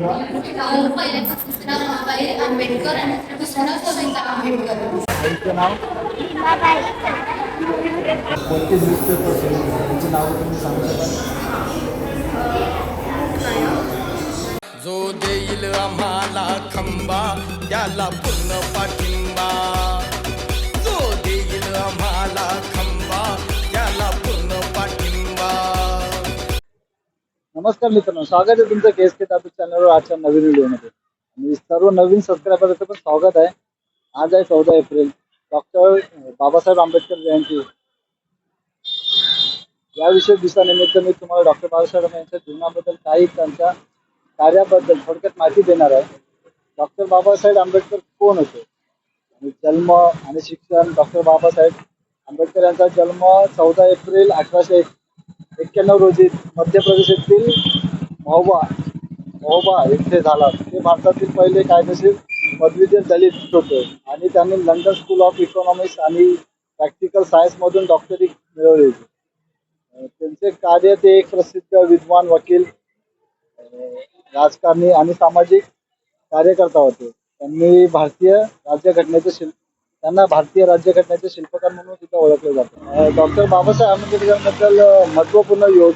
पहिल्यापासून नाव आंबेडकर आणि दुसरं नाव सविता आंबेडकर नाव कोणते न्यूजपेपर तुम्ही सांगू शकाल जो देईल आम्हाला खंबा त्याला पूर्ण पाठिंबा. नमस्कार मित्रांनो स्वागत आहे तुमचं केस के तातू चॅनलवर. आजच्या नवीन व्हिडिओमध्ये. आणि सर्व नवीन सबस्क्रायबरचं पण स्वागत आहे. आज आहे चौदा एप्रिल. डॉक्टर बाबासाहेब आंबेडकर जयंती. या विशेष दिवसानिमित्त मी तुम्हाला डॉक्टर बाबासाहेब यांच्या जीवनाबद्दल काही त्यांच्या कार्याबद्दल थोडक्यात माहिती देणार आहे. डॉक्टर बाबासाहेब आंबेडकर कोण होते? आणि जन्म आणि शिक्षण डॉक्टर बाबासाहेब आंबेडकर यांचा जन्म चौदा एप्रिल अठराशे एक्क्याण्णव रोजी मध्य प्रदेशातील महोबा महोबा येथे झाला. ते भारतातील पहिले कायदेशीर पदवीधर दलित होते आणि त्यांनी लंडन स्कूल ऑफ इकॉनॉमिक्स आणि प्रॅक्टिकल सायन्समधून डॉक्टरी मिळवली. त्यांचे कार्य ते एक प्रसिद्ध विद्वान वकील राजकारणी आणि सामाजिक कार्यकर्ता होते. त्यांनी भारतीय राज्यघटनेचे शिल्प त्यांना भारतीय राज्यघटनेचे शिल्पकार म्हणून सुद्धा ओळखले जाते. डॉक्टर बाबासाहेब आंबेडकरांबद्दल महत्त्वपूर्ण महत्त्वपूर्ण योग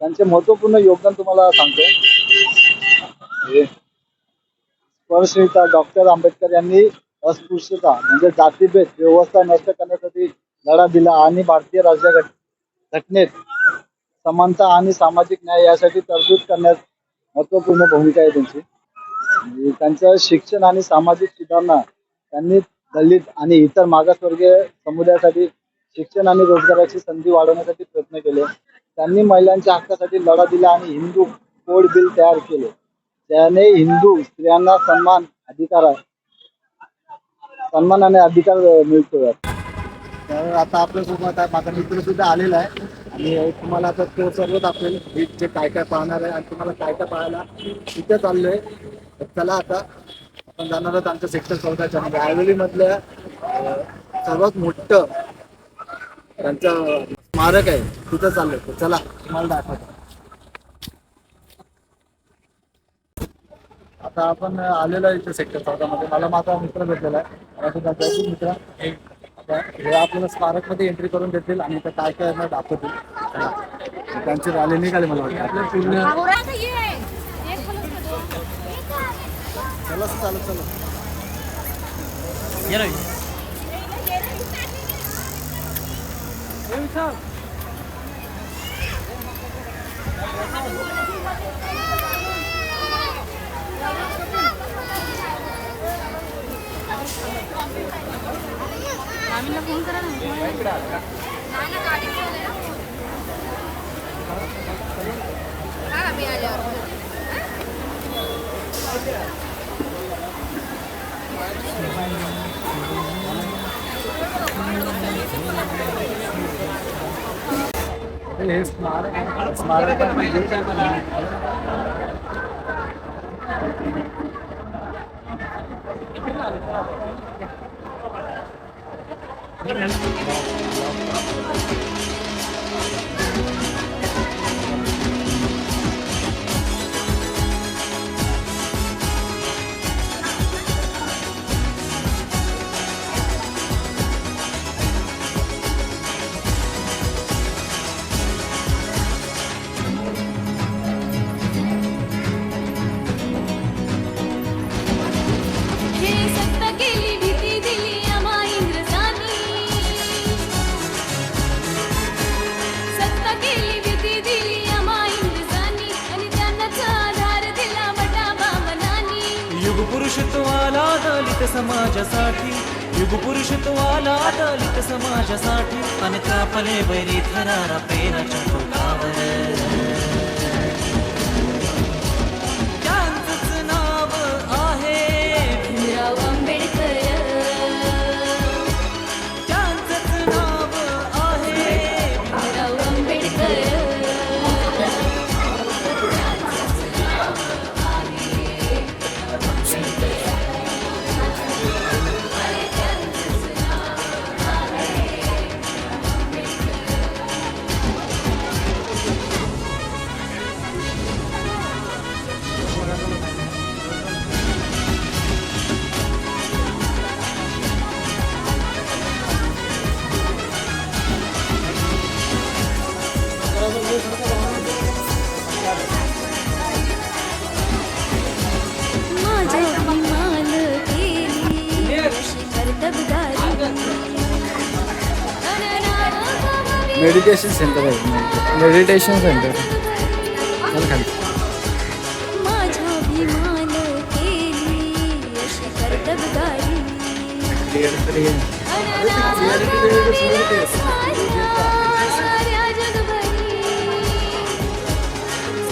त्यांचे महत्त्वपूर्ण योगदान तुम्हाला सांगतो. हे डॉक्टर आंबेडकर यांनी अस्पृश्यता म्हणजे जातीभेद व्यवस्था नष्ट करण्यासाठी लढा दिला आणि भारतीय राज्य घटनेत समानता आणि सामाजिक न्याय यासाठी तरतूद करण्यात महत्त्वपूर्ण भूमिका आहे त्यांची. त्यांचं शिक्षण आणि सामाजिक सुधारणा त्यांनी दलित आणि इतर मागासवर्गीय समुदायासाठी शिक्षण आणि रोजगाराची संधी वाढवण्यासाठी प्रयत्न केले. त्यांनी महिलांच्या हक्कासाठी लढा दिला आणि हिंदू कोड बिल तयार केले. त्याने हिंदू स्त्रियांना सन्मान अधिकार सन्मान आणि अधिकार मिळतो. तर आता आपल्यासोबत आहे माझा मित्र सुद्धा आलेला आहे. आणि तुम्हाला आता तो सर्व दाखवेल. जे काय काय पाहणार आहे आणि तुम्हाला काय काय पाहायला तिथे चाललोय. चला आता. आपण जाणार आहोत आमच्या सेक्टर चौदाच्या. म्हणजे आयवली मधल्या सर्वात मोठं त्यांचं स्मारक आहे. तिथं चाललंय चला तुम्हाला दाखवतो. आता आपण आलेलो आहे इथे सेक्टर चौदामध्ये. मला माझा मित्र भेटलेला आहे. मला सुद्धा जयपूर मित्र. हे आपल्याला स्मारकमध्ये एंट्री करून देतील आणि इथं काय काय दाखवतील. त्यांची रॅली निघाली मला वाटतं. आपल्या पूर्ण चला चालत चला. हे स्मारक आहे. स्मारक म्हणजे हे दलित समाजासाठी युग आला दलित समाजासाठी अन कापले बैरी थरारा पेनाच्या टोकावर मेडिटेशन सेंटर आहे. मेडिटेशन सेंटर चल खाली.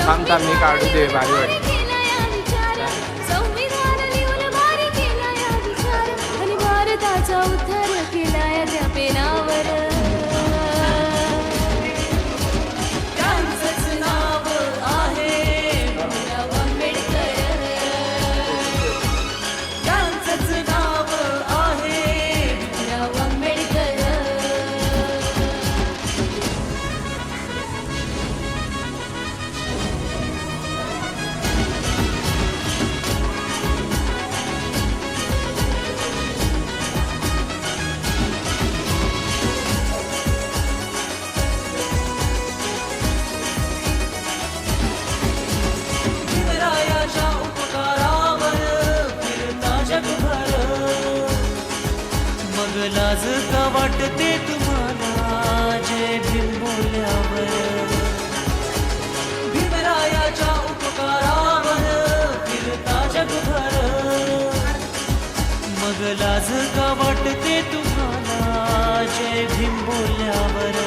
थांब थांब मी काढू दे भारी वाटतं भारताचा उद्धार लाज का वाटते तुम्हाला जय भीम बोलल्यावर. भीमरायाच्या उपकारावर फिरता जगभर मग लाज का वाटते तुम्हाला जय भीम बोलल्यावर.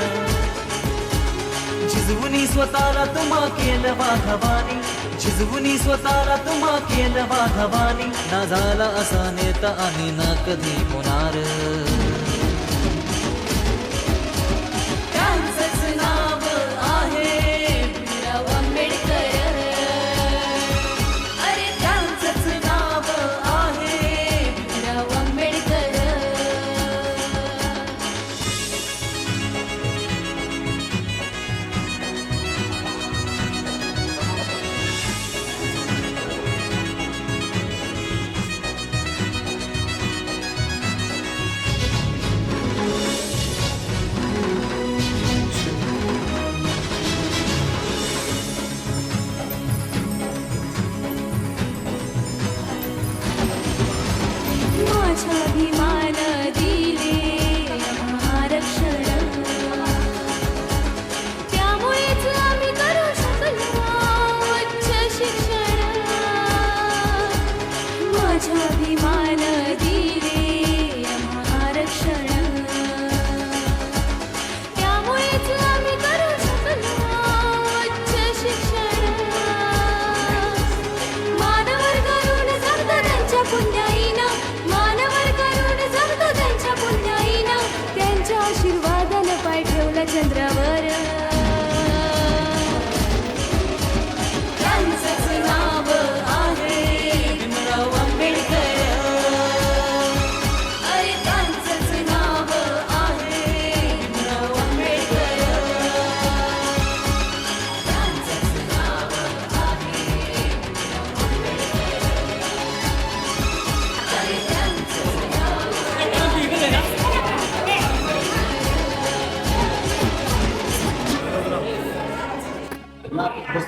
झिजवुनी स्वतःला तुम्हा केलं वाघवानी झिजवुनी स्वतःला तुम्हा केलं वाघवानी ना झाला असा नेता आणि ना कधी होणार. Yeah.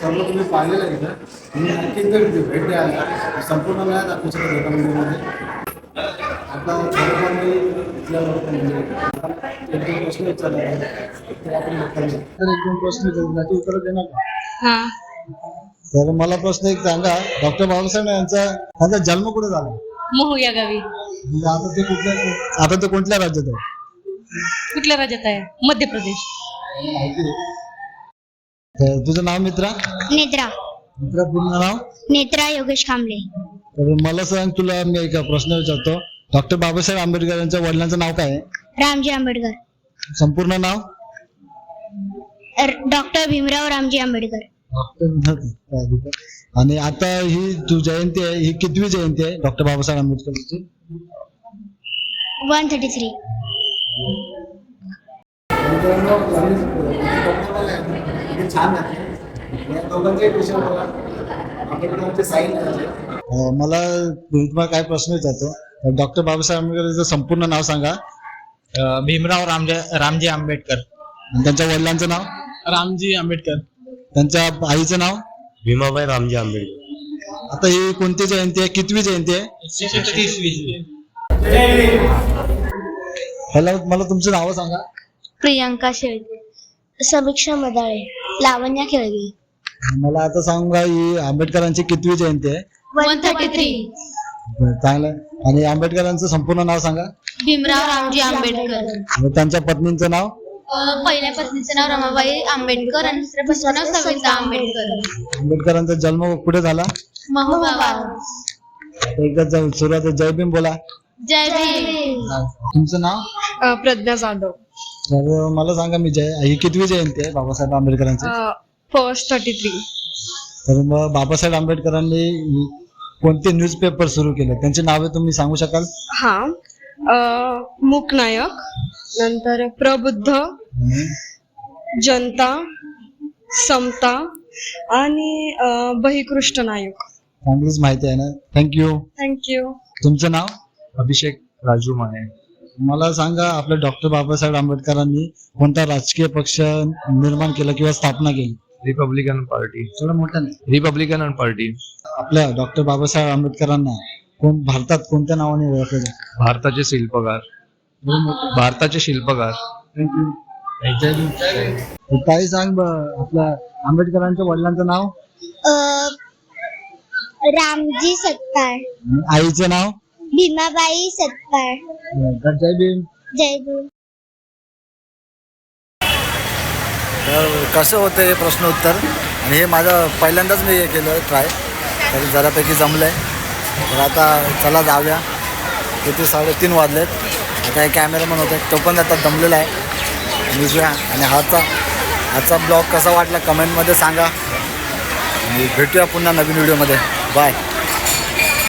सर्व तुम्ही पाहिलेलं आहे इथं. तुम्ही आणखी एकदा भेट द्याल संपूर्ण नाही दाखवू शकत एका आता थोडंफार मी इथल्या एक दोन प्रश्न विचारले. आपण. तर एक दोन प्रश्न त्याची उत्तर देणार का? तर मला प्रश्न एक सांगा. डॉक्टर बाबासाहेब यांचा त्यांचा जन्म कुठे झाला? मोहो या गावी. म्हणजे आता ते कुठल्या आता ते कोणत्या राज्यात आहे? कुठल्या राज्यात आहे? मध्य प्रदेश? तर तुझं नाव मित्रा? नेत्रा. मित्रा पूर्ण नाव? नेत्रा योगेश कांबळे तर मला सांग तुला मी एक प्रश्न विचारतो. डॉक्टर बाबासाहेब आंबेडकर यांच्या वडिलांचं नाव काय आहे? रामजी आंबेडकर. संपूर्ण नाव? डॉक्टर भीमराव रामजी आंबेडकर. डॉक्टर आणि आता ही तू जयंती आहे ही कितवी जयंती आहे doctor Babasaheb आंबेडकरची? One thirty three. मला तुम्हाला काय प्रश्न विचारतो? डॉक्टर बाबासाहेब आंबेडकरचं संपूर्ण नाव सांगा. भीमराव रामजे रामजी आंबेडकर. त्यांच्या वडिलांचं नाव? रामजी आंबेडकर. त्यांच्या आईचं नाव? भीमाबाई रामजी आंबेडकर. आता ही कोणती जयंती आहे? कितवी जयंती आहे? ह्याला मला तुमचं नाव सांगा. प्रियांका शेळके समीक्षा मदाळे लावण्या खेळवी मला आता सांगा ही आंबेडकरांची कितवी जयंती आहे? वन थर्टी थ्री चांगलं. आहे. आणि आंबेडकरांचं संपूर्ण नाव सांगा. भीमराव रामजी आंबेडकर. आणि त्यांच्या पत्नींचं नाव? अं, पहिल्या पत्नीचं नाव रमाबाई आंबेडकर आणि दुसऱ्या पत्नीचं नाव सविता आंबेडकर. आंबेडकरांचा जन्म कुठे झाला? महोबा एकदा जाऊ सुरुवात जय भीम बोला. जय भीम. तुमचं नाव? प्रज्ञा जाधव. तर मला सांगा मी जय ही कितवी जयंती आहे बाबासाहेब आंबेडकरांची? फर्स्ट थर्टी थ्री तर मग बाबासाहेब आंबेडकरांनी कोणते न्यूजपेपर सुरू केले? त्यांची नावे तुम्ही सांगू शकाल? हा. मूकनायक नंतर प्रबुद्ध जनता समता आणि बहिकृष्ट नायक. चांगलीच माहिती आहे ना. थँक्यू थँक्यू तुमचं नाव? अभिषेक राजू माने. मला सांगा आपल्या डॉक्टर बाबासाहेब आंबेडकरांनी कोणता राजकीय पक्ष निर्माण केला किंवा स्थापना केली? रिपब्लिकन पार्टी थोडं मोठं नाही. रिपब्लिकन पार्टी आपल्या डॉक्टर बाबासाहेब आंबेडकरांना कोण भारतात कोणत्या नावाने ओळखले जाते? भारताचे शिल्पकार. भारताचे शिल्पकार. काही सांग ब- आपल्या आंबेडकरांच्या वडिलांचं नाव? रामजी सत्तार. आईचं नाव? भीमाबाई तर जय भीम. जय भीम. तर कसं होतं हे प्रश्न उत्तर आणि हे माझं पहिल्यांदाच मी हे केलं ट्राय तर जरापैकी जमलं आहे तर आता चला जाऊया. किती साडेतीन वाजलेत. आता हे कॅमेरामन होते. तो पण आता दमलेला आहे. निघूया. आणि हाचा आजचा ब्लॉग कसा वाटला कमेंटमध्ये सांगा. आणि भेटूया पुन्हा नवीन व्हिडिओमध्ये बाय